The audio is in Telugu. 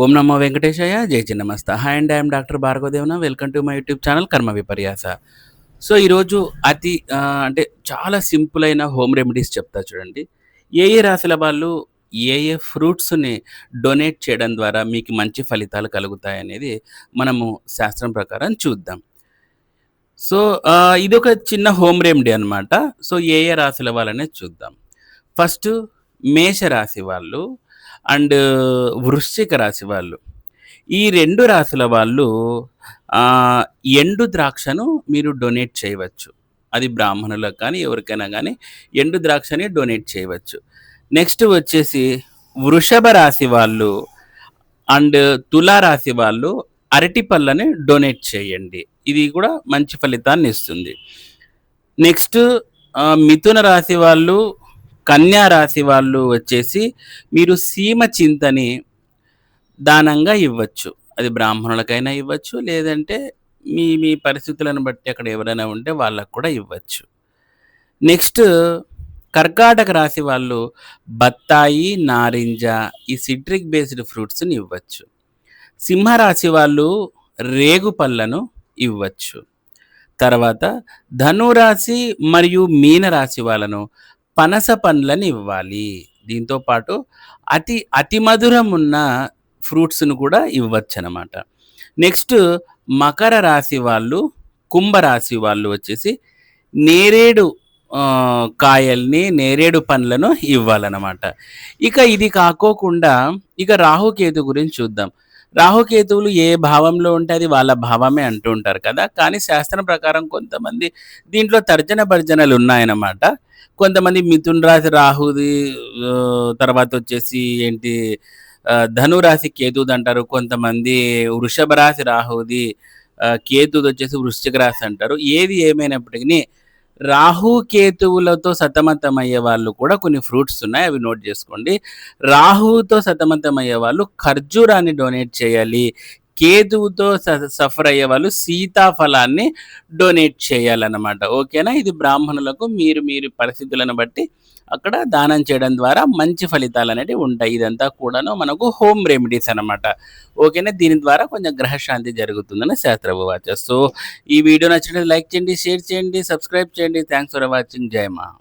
ఓం నమో వెంకటేశయ్య జై Chinnamasta. Hi and I'm doctor Bhargavadevana. Welcome to my YouTube channel Karma Viparyasa. So ఈరోజు అతి అంటే చాలా సింపుల్ అయిన హోమ్ రెమెడీస్ చెప్తా చూడండి. ఏ ఏ రాశుల వాళ్ళు ఏ ఏ ఫ్రూట్స్ని డొనేట్ చేయడం ద్వారా మీకు మంచి ఫలితాలు కలుగుతాయి అనేది మనము శాస్త్రం ప్రకారం చూద్దాం. సో ఇది ఒక చిన్న హోమ్ రెమెడీ అనమాట సో ఏ ఏ రాశుల వాళ్ళనే చూద్దాం. ఫస్ట్ మేష రాశి వాళ్ళు అండ్ వృశ్చిక రాశి వాళ్ళు. ఈ రెండు రాశుల వాళ్ళు ఎండు ద్రాక్షను మీరు డొనేట్ చేయవచ్చు. అది బ్రాహ్మణులకు కానీ ఎవరికైనా కానీ ఎండు ద్రాక్షని డొనేట్ చేయవచ్చు. నెక్స్ట్ వచ్చేసి వృషభ రాశి వాళ్ళు అండ్ తులా రాశి వాళ్ళు అరటి పళ్ళని డొనేట్ చేయండి. ఇది కూడా మంచి ఫలితాన్ని ఇస్తుంది. నెక్స్ట్ మిథున రాశి వాళ్ళు కన్యా రాశి వాళ్ళు వచ్చేసి మీరు సీమ చింతని దానంగా ఇవ్వచ్చు. అది బ్రాహ్మణులకైనా ఇవ్వచ్చు లేదంటే మీ మీ పరిస్థితులను బట్టి అక్కడ ఎవరైనా ఉంటే వాళ్ళకు కూడా ఇవ్వచ్చు. నెక్స్ట్ కర్కాటక రాశి వాళ్ళు బత్తాయి నారింజ ఈ సిట్రిక్ బేస్డ్ ఫ్రూట్స్ని ఇవ్వచ్చు. సింహరాశి వాళ్ళు రేగు పళ్ళను ఇవ్వచ్చు. తర్వాత ధనురాశి మరియు మీనరాశి వాళ్ళను పనస పండ్లను ఇవ్వాలి. దీంతో పాటు అతి అతి మధురం ఉన్న ఫ్రూట్స్ను కూడా ఇవ్వచ్చు అనమాట నెక్స్ట్ మకర రాశి వాళ్ళు కుంభరాశి వాళ్ళు వచ్చేసి నేరేడు కాయల్ని నేరేడు పండ్లను ఇవ్వాలన్నమాట ఇక ఇది కాకోకుండా ఇక రాహుకేతు గురించి చూద్దాం. రాహుకేతువులు ఏ భావంలో ఉంటే అది వాళ్ళ భావమే అంటూ ఉంటారు కదా. కానీ శాస్త్రం ప్రకారం కొంతమంది దీంట్లో తర్జన భర్జనలు ఉన్నాయన్నమాట. కొంతమంది మిథున్ రాశి రాహుది తర్వాత వచ్చేసి ఏంటి ధనురాశి కేతుది అంటారు. కొంతమంది వృషభ రాశి రాహుది కేతుది వచ్చేసి వృశ్చిక రాశి అంటారు. ఏది ఏమైనప్పటికీ రాహు కేతువులతో సతమతమయ్యే వాళ్ళు కూడా కొన్ని ఫ్రూట్స్ ఉన్నాయి అవి నోట్ చేసుకోండి. రాహుతో సతమతమయ్యే వాళ్ళు ఖర్జూరాన్ని డొనేట్ చేయాలి. కేతువుతో స- సఫర్ అయ్యే వాళ్ళు సీతాఫలాన్ని డొనేట్ చేయాలన్నమాట. ఓకేనా? ఇది బ్రాహ్మణులకు మీరు మీరు పరిస్థితులను బట్టి అక్కడ దానం చేయడం ద్వారా మంచి ఫలితాలు అనేవి ఉంటాయి. ఇదంతా కూడాను మనకు హోమ్ రెమెడీస్ అన్నమాట. ఓకేనా? దీని ద్వారా కొంచెం గ్రహశాంతి జరుగుతుందని శాస్త్రపు వాచ. సో ఈ వీడియో నచ్చినట్లయితే లైక్ చేయండి షేర్ చేయండి సబ్స్క్రైబ్ చేయండి. Thanks for watching. జయమా